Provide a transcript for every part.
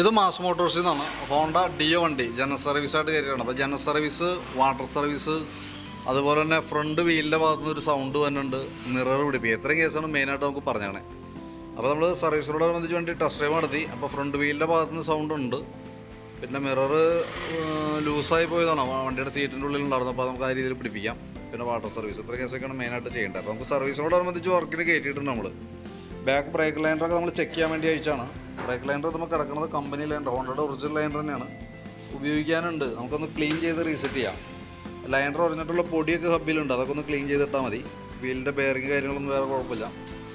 ഇത് മാസ് മോട്ടോഴ്സിൽ നിന്നാണ്. ഹോണ്ട ഡിയോ വണ്ടി ജനറൽ സർവീസായിട്ട് കയറിയാണ് അപ്പോൾ ജനറൽ സർവീസ് വാട്ടർ സർവീസ് അതുപോലെ തന്നെ ഫ്രണ്ട് വീലിന്റെ ഭാഗത്തു നിന്ന് ഒരു സൗണ്ട് വരുന്നുണ്ട് മിറർ പിടിപ്പിക്കുക ഇത്രയും കേസാണ് മെയിനായിട്ട് നമുക്ക് പറഞ്ഞാണേ. അപ്പോൾ നമ്മൾ സർവീസിനോടനുബന്ധിച്ച് വേണ്ടി ടെസ്റ്റ് ഡ്രൈവ് നടത്തി. അപ്പോൾ ഫ്രണ്ട് വീലിന്റെ ഭാഗത്തു നിന്ന് സൗണ്ട് ഉണ്ട്. പിന്നെ മിറർ ലൂസായി പോയതാണ്. വണ്ടിയുടെ സീറ്റിന്റെ ഉള്ളിൽ ഉണ്ടായിരുന്നു. അപ്പോൾ നമുക്ക് ആ രീതിയിൽ പിടിപ്പിക്കാം. പിന്നെ വാട്ടർ സർവീസ് ഇത്ര കേസൊക്കെയാണ് മെയിനായിട്ട് ചെയ്യേണ്ടത്. അപ്പോൾ നമുക്ക് സർവീസിനോടനുബന്ധിച്ച് വർക്കിന് കയറ്റിയിട്ടുണ്ട് നമ്മൾ ബാക്ക് ബ്രേക്ക് ലൈൻഡറൊക്കെ നമ്മൾ ചെക്ക് ചെയ്യാൻ വേണ്ടി അയച്ചാണ്. ബ്രേക്ക് ലൈൻഡർ നമ്മൾ കിടക്കുന്നത് കമ്പനി ലൈൻഡർ ഹോണ്ടയുടെ ഒറിജിനൽ ലൈൻഡർ തന്നെയാണ്. ഉപയോഗിക്കാനുണ്ട്. നമുക്കൊന്ന് ക്ലീൻ ചെയ്ത് റീസെറ്റ് ചെയ്യാം. ലൈൻഡർ ഒറിഞ്ഞിട്ടുള്ള പൊടിയൊക്കെ ഹബ്ബിലുണ്ട് അതൊക്കെ ഒന്ന് ക്ലീൻ ചെയ്തിട്ടാൽ മതി. വീലിന്റെ ബെയറിങ് കാര്യങ്ങളൊന്നും വേറെ കുഴപ്പമില്ല.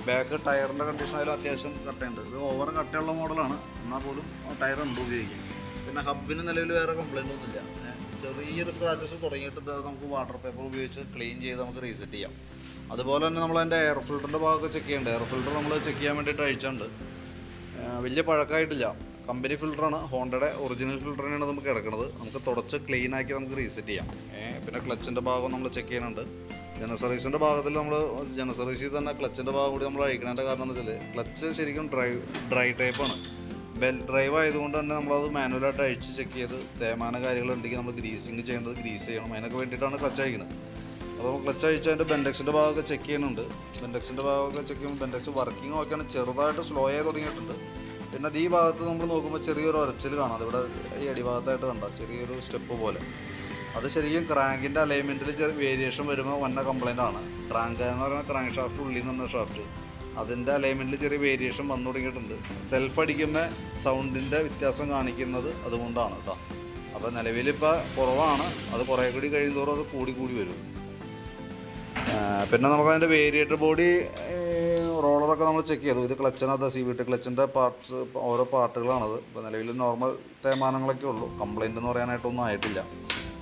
ബാക്ക് ടയറിന്റെ കണ്ടീഷൻ ആയാലും അത്യാവശ്യം കട്ടയുണ്ട്. ഇത് ഓവർ കട്ടയുള്ള മോഡലാണ് എന്നാൽ പോലും ടയർ ഉണ്ട് ഉപയോഗിക്കും പിന്നെ ഹബ്ബിന് നിലവിൽ വേറെ കംപ്ലൈന്റ് ഒന്നുമില്ല. ചെറിയൊരു സ്ക്രാച്ചസ് തുടങ്ങിയിട്ട് ഇത് നമുക്ക് വാട്ടർ പേപ്പർ ഉപയോഗിച്ച് ക്ലീൻ ചെയ്ത് നമുക്ക് റീസെറ്റ് ചെയ്യാം. അതുപോലെ തന്നെ നമ്മൾ അതിന്റെ എയർ ഫിൽറ്ററിന്റെ ഭാഗമൊക്കെ ചെക്ക് ചെയ്യേണ്ടത് എയർ ഫിൽറ്റർ നമ്മൾ ചെക്ക് ചെയ്യാൻ വേണ്ടിയിട്ട് അയച്ചിട്ടുണ്ട് വലിയ പഴക്കമായിട്ടില്ല കമ്പനി ഫിൽറ്ററാണ് ഹോണ്ടയുടെ ഒറിജിനൽ ഫിൽറ്റർ തന്നെയാണ് നമുക്ക് കിടക്കുന്നത് നമുക്ക് തുടച്ച് ക്ലീൻ ആക്കി നമുക്ക് റീസെറ്റ് ചെയ്യാം. പിന്നെ ക്ലച്ചിന്റെ ഭാഗം നമ്മൾ ചെക്ക് ചെയ്യുന്നുണ്ട്. ജനറൽ സർവീസിന്റെ ഭാഗത്തിൽ നമ്മൾ ജനറൽ സർവീസിൽ തന്നെ ക്ലച്ചിന്റെ ഭാഗം കൂടി നമ്മൾ അഴിക്കണതിന്റെ കാരണം എന്ന് വെച്ചാൽ ക്ലച്ച് ശരിക്കും ഡ്രൈ ഡ്രൈ ടൈപ്പാണ് ബെൽ ഡ്രൈവ് ആയതുകൊണ്ട് തന്നെ നമ്മളത് മാനുവലായിട്ട് അഴിച്ച് ചെക്ക് ചെയ്ത് തേമാന കാര്യങ്ങളുണ്ടെങ്കിൽ നമ്മൾ ഗ്രീസിങ് ചെയ്യേണ്ടത് ഗ്രീസ് ചെയ്യണം. അതിനൊക്കെ വേണ്ടിയിട്ടാണ് ക്ലച്ച് അഴിക്കുന്നത് അപ്പോൾ ക്ലച്ച് അഴിച്ച് അതിന്റെ ബെൻഡക്സിന്റെ ഭാഗമൊക്കെ ചെക്ക് ചെയ്യുന്നുണ്ട്. ബെൻഡക്സിന്റെ ഭാഗമൊക്കെ ചെക്ക് ചെയ്യുമ്പോൾ ബെൻഡക്സ് വർക്കിംഗ് ഒക്കെയാണ് ചെറുതായിട്ട് സ്ലോ ആയി തുടങ്ങിയിട്ടുണ്ട്. പിന്നെ അത് ഈ ഭാഗത്ത് നമ്മൾ നോക്കുമ്പോൾ ചെറിയൊരു ഒരച്ചിൽ കാണാം. അതിവിടെ ഈ അടിഭാഗത്തായിട്ട് കണ്ട ചെറിയൊരു സ്റ്റെപ്പ് പോലെ. അത് ശരിക്കും ക്രാങ്കിന്റെ അലൈൻമെന്റിൽ ചെറിയ വേരിയേഷൻ വരുമ്പോൾ വന്ന കംപ്ലൈന്റ് ആണ്. ക്രാങ്ക് എന്ന് പറയുന്നത് ക്രാങ്ക് ഷാഫ്റ്റ് ഉള്ളിൽ നിന്ന് ഷാഫ്റ്റ് അതിന്റെ അലൈൻമെന്റിൽ ചെറിയ വേരിയേഷൻ വന്നു തുടങ്ങിയിട്ടുണ്ട്. സെൽഫ് അടിക്കുന്ന സൗണ്ടിന്റെ വ്യത്യാസം കാണിക്കുന്നത് അതുകൊണ്ടാണ് കേട്ടോ അപ്പോൾ നിലവിലിപ്പോൾ കുറവാണ്. അത് കുറേ കൂടി കഴിയുന്നതോറും അത് കൂടി കൂടി വരും. പിന്നെ നമുക്ക് അതിന്റെ വേരിയേറ്റർ ബോഡി റോളറൊക്കെ നമ്മൾ ചെക്ക് ചെയ്തു. ഇത് ക്ലച്ചിനകത്ത് സി വി ടി ക്ലച്ചിന്റെ പാർട്സ് ഓരോ പാർട്ടുകളാണത്. ഇപ്പോൾ നിലവിൽ നോർമൽ തേമാനങ്ങളൊക്കെ ഉള്ളൂ. കംപ്ലൈന്റ് എന്ന് പറയാനായിട്ടൊന്നും ആയിട്ടില്ല.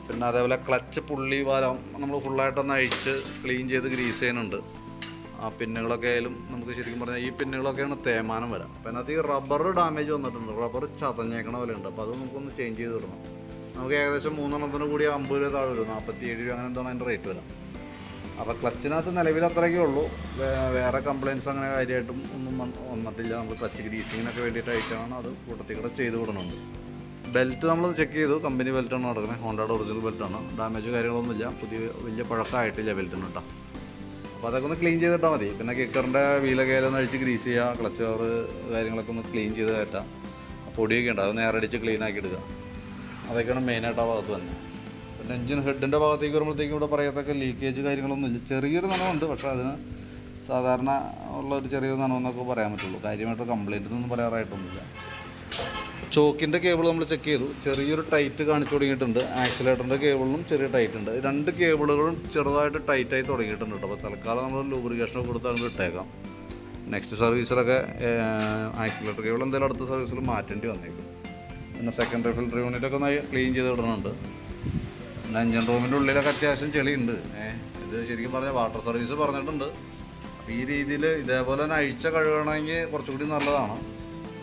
പിന്നെ അതേപോലെ ക്ലച്ച് പുള്ളി വാരം നമ്മൾ ഫുള്ളായിട്ടൊന്ന് അഴിച്ച് ക്ലീൻ ചെയ്ത് ഗ്രീസ് ചെയ്യുന്നുണ്ട്. ആ പിന്നുകളൊക്കെ ആയാലും നമുക്ക് ശരിക്കും പറഞ്ഞാൽ ഈ പിന്നുകളൊക്കെയാണ് തേമാനം വരാം. അപ്പം അതിനകത്ത് ഈ റബ്ബർ ഡാമേജ് വന്നിട്ടുണ്ട്. റബ്ബർ ചതഞ്ഞേക്കണ പോലെ ഉണ്ട് അപ്പോൾ അത് നമുക്കൊന്ന് ചേഞ്ച് ചെയ്ത് തുടങ്ങാം നമുക്ക് ഏകദേശം മൂന്നെണ്ണത്തിന് കൂടി അമ്പത് രൂപ താഴെ വരും. നാൽപ്പത്തി ഏഴ് രൂപ അങ്ങനെ എന്താണ് അതിന്റെ റേറ്റ് വരാം. അപ്പോൾ ക്ലച്ചിനകത്ത് നിലവിൽ അത്രയൊക്കെ ഉള്ളൂ. വേറെ കംപ്ലയിൻസ് അങ്ങനെ കാര്യമായിട്ടും ഒന്നും വന്നിട്ടില്ല. നമ്മൾ ക്ലച്ച് ഗ്രീസിങ്ങിനൊക്കെ വേണ്ടിയിട്ട് അയച്ചാണ്. അത് കൂട്ടത്തിൽ കൂടെ ചെയ്ത് വിടുന്നുണ്ട് ബെൽറ്റ് നമ്മൾ ചെക്ക് ചെയ്തു. കമ്പനി ബെൽറ്റാണ് നടക്കുന്നത് ഹോണ്ടയുടെ ഒറിജിനൽ ബെൽറ്റാണ് ഡാമേജ് കാര്യങ്ങളൊന്നുമില്ല. പുതിയ വലിയ പഴക്കമായിട്ടില്ല ബെൽറ്റിന് കേട്ടോ. അപ്പോൾ അതൊക്കെ ഒന്ന് ക്ലീൻ ചെയ്തിട്ടാൽ മതി. പിന്നെ കിക്കറിന്റെ വീലൊക്കെ ഒന്ന് അഴിച്ച് ഗ്രീസ് ചെയ്യുക ക്ലച്ച് ഓവർ കാര്യങ്ങളൊക്കെ ഒന്ന് ക്ലീൻ ചെയ്ത് കയറ്റാം. പൊടിയൊക്കെ ഉണ്ട് അത് നേരടിച്ച് ക്ലീൻ ആക്കി എടുക്കുക. അതൊക്കെയാണ് മെയിനായിട്ട് ആ ഭാഗത്ത് തന്നെ. പിന്നെ എഞ്ചിൻ ഹെഡിന്റെ ഭാഗത്തേക്ക് വരുമ്പോഴത്തേക്കും ഇവിടെ പറയത്തക്ക ലീക്കേജ് കാര്യങ്ങളൊന്നും ഇല്ല. ചെറിയൊരു നനവുണ്ട് പക്ഷേ അതിന് സാധാരണ ഉള്ള ഒരു ചെറിയൊരു നനവെന്നൊക്കെ പറയാൻ പറ്റുള്ളൂ. കാര്യമായിട്ട് കംപ്ലയിന്റ് ഒന്നും പറയാറായിട്ടൊന്നുമില്ല. ചോക്കിന്റെ കേബിൾ നമ്മൾ ചെക്ക് ചെയ്തു. ചെറിയൊരു ടൈറ്റ് കാണിച്ചു തുടങ്ങിയിട്ടുണ്ട്. ആക്സിലേറ്ററിന്റെ കേബിളിനും ചെറിയ ടൈറ്റ് ഉണ്ട്. രണ്ട് കേബിളുകളും ചെറുതായിട്ട് ടൈറ്റായി തുടങ്ങിയിട്ടുണ്ട് അപ്പോൾ തൽക്കാലം നമ്മൾ ലൂബ്രിക്കേഷൻ കൊടുത്ത് അങ്ങോട്ട് ഇട്ടേക്കാം. നെക്സ്റ്റ് സർവീസിലൊക്കെ ആക്സിലേറ്റർ കേബിൾ എന്തെങ്കിലും അടുത്ത സർവീസിൽ മാറ്റേണ്ടി വന്നേക്കും. പിന്നെ സെക്കൻഡറി ഫിൽറ്റർ യൂണിറ്റൊക്കെ ഒന്ന് ക്ലീൻ ചെയ്ത് ഇടുന്നുണ്ട്. പിന്നെ എഞ്ചിൻ റൂമിന്റെ ഉള്ളിലൊക്കെ അത്യാവശ്യം ചെളിയുണ്ട്. ഇത് ശരിക്കും പറഞ്ഞാൽ വാട്ടർ സർവീസ് പറഞ്ഞിട്ടുണ്ട്. അപ്പോൾ ഈ രീതിയിൽ ഇതേപോലെ തന്നെ അഴിച്ച കഴുകണമെങ്കിൽ കുറച്ചുകൂടി നല്ലതാണ്.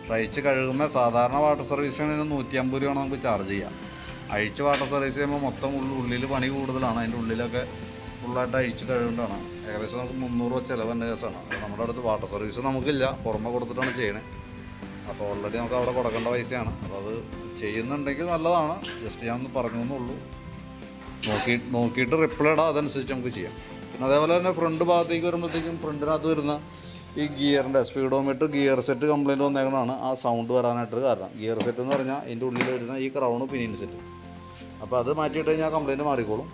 പക്ഷേ അഴിച്ച് കഴുകുമ്പോൾ സാധാരണ വാട്ടർ സർവീസിന് നൂറ്റി അമ്പത് രൂപയാണ് നമുക്ക് ചാർജ് ചെയ്യാം. അഴിച്ച് വാട്ടർ സർവീസ് ചെയ്യുമ്പോൾ മൊത്തം ഉള്ളിൽ പണി കൂടുതലാണ്. അതിന്റെ ഉള്ളിലൊക്കെ ഫുള്ളായിട്ട് അഴിച്ച് കഴുകേണ്ടതാണ്. ഏകദേശം നമുക്ക് മുന്നൂറ് രൂപ ചിലവന്റെ കേസാണ് നമ്മുടെ അടുത്ത് വാട്ടർ സർവീസ് നമുക്കില്ല. പുറമെ കൊടുത്തിട്ടാണ് ചെയ്യണേ. അപ്പോൾ ഓൾറെഡി നമുക്ക് അവിടെ കൊടുക്കേണ്ട പൈസയാണ്. അപ്പോൾ അത് ചെയ്യുന്നുണ്ടെങ്കിൽ നല്ലതാണ്. ജസ്റ്റ് ഞാൻ പറഞ്ഞു എന്നുള്ളൂ. നോക്കി നോക്കിയിട്ട് റിപ്ലൈ ഇടാം. അതനുസരിച്ച് നമുക്ക് ചെയ്യാം. പിന്നെ അതേപോലെ തന്നെ ഫ്രണ്ട് ഭാഗത്തേക്ക് വരുമ്പോഴത്തേക്കും ഫ്രണ്ടിനകത്ത് വരുന്ന ഈ ഗിയറിന്റെ സ്പീഡോമീറ്റർ ഗിയർ സെറ്റ് കംപ്ലൈന്റ് വന്നേക്കണതാണ്. ആ സൗണ്ട് വരാനായിട്ട് കാരണം. ഗിയർ സെറ്റ് എന്ന് പറഞ്ഞാൽ ഇതിന്റെ ഉള്ളിൽ വരുന്ന ഈ ക്രൗണ് പിനിയൻ സെറ്റ്. അപ്പോൾ അത് മാറ്റിയിട്ട് കഴിഞ്ഞാൽ കംപ്ലൈന്റ് മാറിക്കോളും.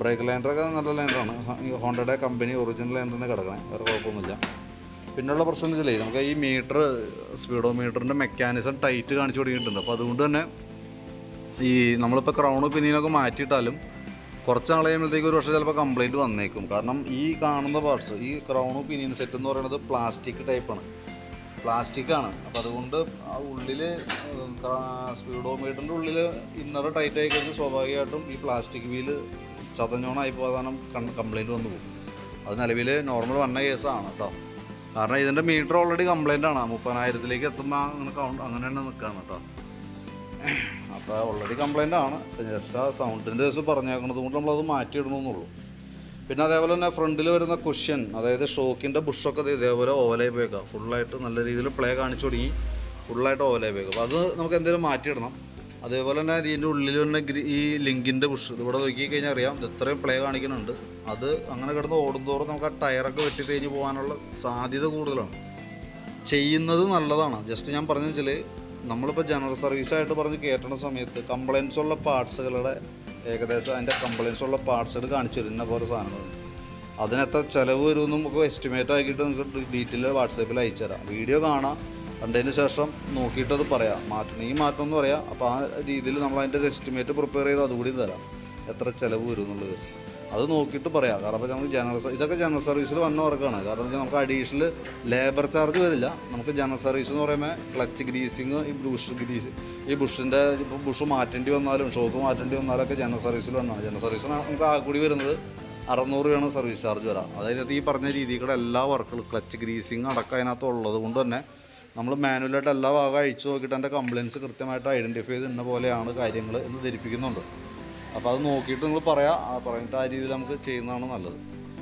ബ്രേക്ക് ലൈൻഡറൊക്കെ നല്ല ലൈൻഡറാണ്. ഹോണ്ടയുടെ കമ്പനി ഒറിജിനൽ ലൈനറിന് കിടക്കണേ. വേറെ കുഴപ്പമൊന്നുമില്ല. പിന്നെയുള്ള പ്രശ്നം എന്ന് വെച്ചാൽ നമുക്ക് ഈ മീറ്റർ സ്പീഡോ മീറ്ററിന്റെ മെക്കാനിസം ടൈറ്റ് കാണിച്ചു തുടങ്ങിയിട്ടുണ്ട്. അപ്പോൾ അതുകൊണ്ട് തന്നെ ഈ നമ്മളിപ്പോൾ ക്രൗണ് പിന്നീനൊക്കെ മാറ്റിയിട്ടാലും കുറച്ച് നാൾ കഴിയുമ്പോഴത്തേക്ക് ഒരു പക്ഷേ ചിലപ്പോൾ കംപ്ലൈന്റ് വന്നേക്കും. കാരണം ഈ കാണുന്ന പാർട്സ് ഈ ക്രൗണ് പിനിയൻ സെറ്റ് എന്ന് പറയുന്നത് പ്ലാസ്റ്റിക് ടൈപ്പാണ് പ്ലാസ്റ്റിക്കാണ് അപ്പോൾ അതുകൊണ്ട് ആ ഉള്ളിൽ സ്പീഡോമീറ്ററിന്റെ ഉള്ളിൽ ഇന്നർ ടൈറ്റ് ആയി കഴിഞ്ഞാൽ സ്വാഭാവികമായിട്ടും ഈ പ്ലാസ്റ്റിക് വീൽ ചതഞ്ഞോണായി പോകാനും കംപ്ലൈന്റ് വന്നു പോകും. അത് നിലവിൽ നോർമൽ വന്ന കേസാണ് കേട്ടോ കാരണം ഇതിന്റെ മീറ്റർ ഓൾറെഡി കംപ്ലൈന്റ് ആണ്. മുപ്പതിനായിരത്തിലേക്ക് എത്തുമ്പോൾ അങ്ങനെ കൗണ്ട് അങ്ങനെ തന്നെ നിൽക്കുകയാണ് കേട്ടോ അപ്പോൾ ഓൾറെഡി കംപ്ലൈന്റ് ആണ്. ജസ്റ്റ് ആ സൗണ്ടിന്റെ കേസ് പറഞ്ഞേക്കുന്നത് കൊണ്ട് നമ്മളത് മാറ്റിയിടണമെന്നുള്ളൂ പിന്നെ അതേപോലെ തന്നെ ഫ്രണ്ടിൽ വരുന്ന കുഷ്യൻ അതായത് ഷോക്കിന്റെ ബുഷൊക്കെ ഇതേപോലെ ഓവലായി പോയേക്കാം. ഫുള്ളായിട്ട് നല്ല രീതിയിൽ പ്ലേ കാണിച്ചു തുടങ്ങി. ഫുള്ളായിട്ട് ഓവലായി പോയേക്കാം. അപ്പോൾ അത് നമുക്ക് എന്തെങ്കിലും മാറ്റിയിടണം. അതേപോലെ തന്നെ ഇതിന്റെ ഉള്ളിൽ തന്നെ ഈ ലിങ്കിന്റെ ബുഷ് ഇതിവിടെ നോക്കി കഴിഞ്ഞാൽ അറിയാം ഇത് ഇത്രയും പ്ലേ കാണിക്കുന്നുണ്ട്. അത് അങ്ങനെ കിടന്ന് ഓടുന്തോറും നമുക്ക് ആ ടയറൊക്കെ വെട്ടി തേഞ്ഞ് പോകാനുള്ള സാധ്യത കൂടുതലാണ്. ചെയ്യുന്നത് നല്ലതാണ്. ജസ്റ്റ് ഞാൻ പറഞ്ഞു വെച്ചാൽ നമ്മളിപ്പോൾ ജനറൽ സർവീസായിട്ട് പറഞ്ഞ് കയറ്റുന്ന സമയത്ത് കംപ്ലയിൻസ് ഉള്ള പാർട്സുകളുടെ ഏകദേശം അതിന്റെ കംപ്ലയിൻസ് ഉള്ള പാർട്സുകൾ കാണിച്ചു തരും. ഇന്ന പോലെ സാധനങ്ങളുണ്ട് അതിനെത്ര ചിലവ് വരുമെന്ന് നമുക്ക് എസ്റ്റിമേറ്റ് ആക്കിയിട്ട് നിങ്ങൾക്ക് ഡീറ്റെയിൽ വാട്സാപ്പിൽ അയച്ചു തരാം. വീഡിയോ കാണാം. കണ്ടതിന് ശേഷം നോക്കിയിട്ട് അത് പറയാം. മാറ്റണമെങ്കിൽ മാറ്റം എന്ന് പറയാം. അപ്പോൾ ആ രീതിയിൽ നമ്മൾ അതിന്റെ ഒരു എസ്റ്റിമേറ്റ് പ്രിപ്പയർ ചെയ്ത് അതുകൂടി തരാം. എത്ര ചിലവ് വരും എന്നുള്ളത് അത് നോക്കിയിട്ട് പറയാം. കാരണം ഇപ്പോൾ നമുക്ക് ജനറൽ ഇതൊക്കെ ജനറൽ സർവീസിൽ വന്ന വർക്കാണ്. കാരണം വെച്ചാൽ നമുക്ക് അഡീഷണൽ ലേബർ ചാർജ് വരില്ല. നമുക്ക് ജനറൽ സർവീസ് എന്ന് പറയുമ്പോൾ ക്ലച്ച് ഗ്രീസിങ് ഈ ബുഷ് ഗ്രീസ് ഈ ബുഷിന്റെ ഇപ്പോൾ ബുഷ് മാറ്റേണ്ടി വന്നാലും ഷോക്ക് മാറ്റേണ്ടി വന്നാലും ഒക്കെ ജനറൽ സർവീസിൽ വന്നാണ്. ജനറൽ സർവീസിന് നമുക്ക് ആ കൂടി വരുന്നത് അറുന്നൂറ് രൂപയാണ് സർവീസ് ചാർജ് വരാം. അതായത് ഈ പറഞ്ഞ രീതിയിൽ കൂടെ എല്ലാ വർക്കുകളും ക്ലച്ച് ഗ്രീസിങ് അടക്കം അതിനകത്ത് ഉള്ളത് കൊണ്ട് തന്നെ നമ്മൾ മാനുവലായിട്ട് എല്ലാ ഭാഗം അഴിച്ചു നോക്കിയിട്ട് എന്റെ കംപ്ലയിൻസ് കൃത്യമായിട്ട് ഐഡന്റിഫൈ ചെയ്യുന്ന പോലെയാണ് കാര്യങ്ങൾ എന്ന് ധരിപ്പിക്കുന്നുണ്ട്. അപ്പോൾ അത് നോക്കിയിട്ട് നിങ്ങൾ പറയാം. പറഞ്ഞിട്ട് ആ രീതിയിൽ നമുക്ക് ചെയ്യുന്നതാണ് നല്ലത്.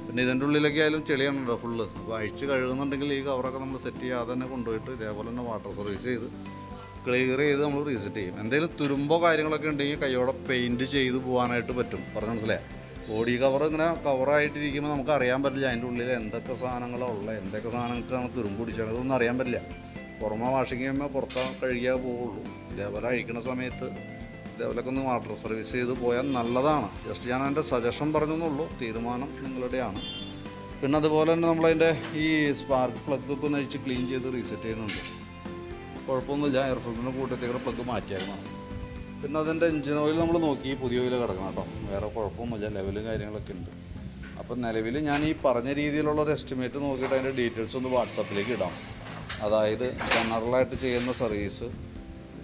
പിന്നെ ഇതിന്റെ ഉള്ളിലൊക്കെ ആയാലും ചെളിയാണല്ലോ ഫുള്ള് അപ്പോൾ അഴിച്ച് കഴുകുന്നുണ്ടെങ്കിൽ ഈ കവറൊക്കെ നമ്മൾ സെറ്റ് ചെയ്യാതെ തന്നെ കൊണ്ടുപോയിട്ട് ഇതേപോലെ തന്നെ വാട്ടർ സർവീസ് ചെയ്ത് ക്ലിയർ ചെയ്ത് നമ്മൾ റീസെറ്റ് ചെയ്യും. എന്തെങ്കിലും തുരുമ്പോ കാര്യങ്ങളൊക്കെ ഉണ്ടെങ്കിൽ കൈയോടെ പെയിന്റ് ചെയ്ത് പോകാനായിട്ട് പറ്റും. പറഞ്ഞ മനസ്സിലായി? ബോഡി കവർ ഇങ്ങനെ കവറായിട്ടിരിക്കുമ്പോൾ നമുക്ക് അറിയാൻ പറ്റില്ല അതിന്റെ ഉള്ളിൽ എന്തൊക്കെ സാധനങ്ങളാണ് ഉള്ളത് എന്തൊക്കെ സാധനങ്ങൾക്കാണ് തുരുമ്പ് പിടിച്ചത് അതൊന്നും അറിയാൻ പറ്റില്ല. പുറമെ വാഷിങ് ചെയ്യുമ്പോൾ പുറത്താ കഴുകിയാൽ പോവുള്ളൂ. ഇതേപോലെ അഴിക്കുന്ന സമയത്ത് ഇതേപോലെയൊക്കെ ഒന്ന് വാട്ടർ സർവീസ് ചെയ്ത് പോയാൽ നല്ലതാണ്. ജസ്റ്റ് ഞാൻ എന്റെ സജഷൻ പറഞ്ഞെന്നുള്ളൂ. തീരുമാനം നിങ്ങളുടെയാണ്. പിന്നെ അതുപോലെ തന്നെ നമ്മളതിന്റെ ഈ സ്പാർക്ക് പ്ലഗ് ഒക്കെ ഒന്ന് അഴിച്ച് ക്ലീൻ ചെയ്ത് റീസെറ്റ് ചെയ്യുന്നുണ്ട്. കുഴപ്പമൊന്നുമില്ല. എയർ ഫിൽറ്ററിന്റെ കൂട്ടത്തേക്കുള്ള പ്ലഗ് മാറ്റിയായിരുന്നു. പിന്നെ അതിന്റെ എഞ്ചിൻ ഓയിൽ നമ്മൾ നോക്കി. പുതിയ ഓയിൽ കിടക്കണം കേട്ടോ. വേറെ കുഴപ്പമൊന്നുമില്ല. ലെവലും കാര്യങ്ങളൊക്കെ ഉണ്ട്. അപ്പം നിലവിൽ ഞാൻ ഈ പറഞ്ഞ രീതിയിലുള്ള ഒരു എസ്റ്റിമേറ്റ് നോക്കിയിട്ട് അതിന്റെ ഡീറ്റെയിൽസ് ഒന്ന് വാട്സാപ്പിലേക്ക് ഇടാം. അതായത് ജനറലായിട്ട് ചെയ്യുന്ന സർവീസ്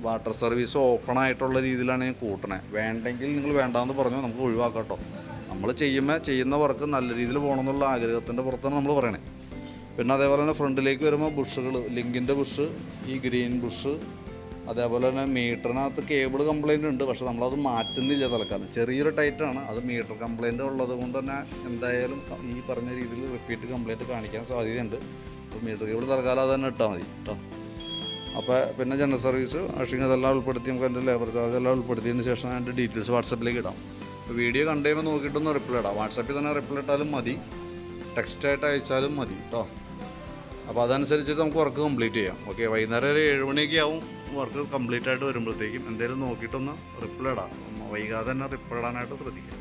വാട്ടർ സർവീസ് ഓപ്പൺ ആയിട്ടുള്ള രീതിയിലാണ് ഞാൻ കൂട്ടണേ. വേണ്ടെങ്കിൽ നിങ്ങൾ വേണ്ടാന്ന് പറഞ്ഞു നമുക്ക് ഒഴിവാക്കാം നമ്മൾ ചെയ്യുമ്പോൾ ചെയ്യുന്ന വർക്ക് നല്ല രീതിയിൽ പോകണമെന്നുള്ള ആഗ്രഹത്തിന്റെ പുറത്താണ് നമ്മൾ പറയണേ. പിന്നെ അതേപോലെ തന്നെ ഫ്രണ്ടിലേക്ക് വരുമ്പോൾ ബുഷുകൾ ലിങ്കിന്റെ ബുഷ് ഈ ഗ്രീൻ ബുഷ് അതേപോലെ തന്നെ മീറ്ററിനകത്ത് കേബിൾ കംപ്ലയിന്റ് ഉണ്ട് പക്ഷെ നമ്മളത് മാറ്റുന്നില്ല തൽക്കാലം. ചെറിയൊരു ടൈറ്റാണ് അത് മീറ്റർ കംപ്ലയിന്റ് ഉള്ളത് കൊണ്ട് തന്നെ എന്തായാലും ഈ പറഞ്ഞ രീതിയിൽ റിപ്പീറ്റ് കംപ്ലൈന്റ് കാണിക്കാൻ സാധ്യതയുണ്ട്. അപ്പോൾ മീറ്റർ കേബിൾ തൽക്കാലം അത് തന്നെ ഇട്ടാൽ മതി കേട്ടോ. അപ്പോൾ പിന്നെ ജനറൽ സർവീസ് വാഷിംഗ് അതെല്ലാം ഉൾപ്പെടുത്തി നമുക്ക് അതിന്റെ ലേബർ ചാർജ് എല്ലാം ഉൾപ്പെടുത്തിയതിന് ശേഷം അതിന്റെ ഡീറ്റെയിൽസ് വാട്സപ്പിലേക്ക് ഇടാം. അപ്പോൾ വീഡിയോ കണ്ടു കഴിയുമ്പോൾ നോക്കിയിട്ടൊന്ന് റിപ്ലൈ ഇടാം. വാട്സപ്പിൽ തന്നെ റിപ്ലൈ ഇട്ടാലും മതി. ടെക്സ്റ്റായിട്ട് അയച്ചാലും മതി കേട്ടോ അപ്പോൾ അതനുസരിച്ചിട്ട് നമുക്ക് വർക്ക് കംപ്ലീറ്റ് ചെയ്യാം. ഓക്കെ വൈകുന്നേരം ഒരു ഏഴ് മണിയൊക്കെ ആവും. വർക്ക് കംപ്ലീറ്റ് ആയിട്ട് വരുമ്പോഴത്തേക്കും എന്തെങ്കിലും നോക്കിയിട്ടൊന്ന് റിപ്ലൈ ഇടാം. വൈകാതെ തന്നെ റിപ്ലൈ ഇടാനായിട്ട് ശ്രദ്ധിക്കാം.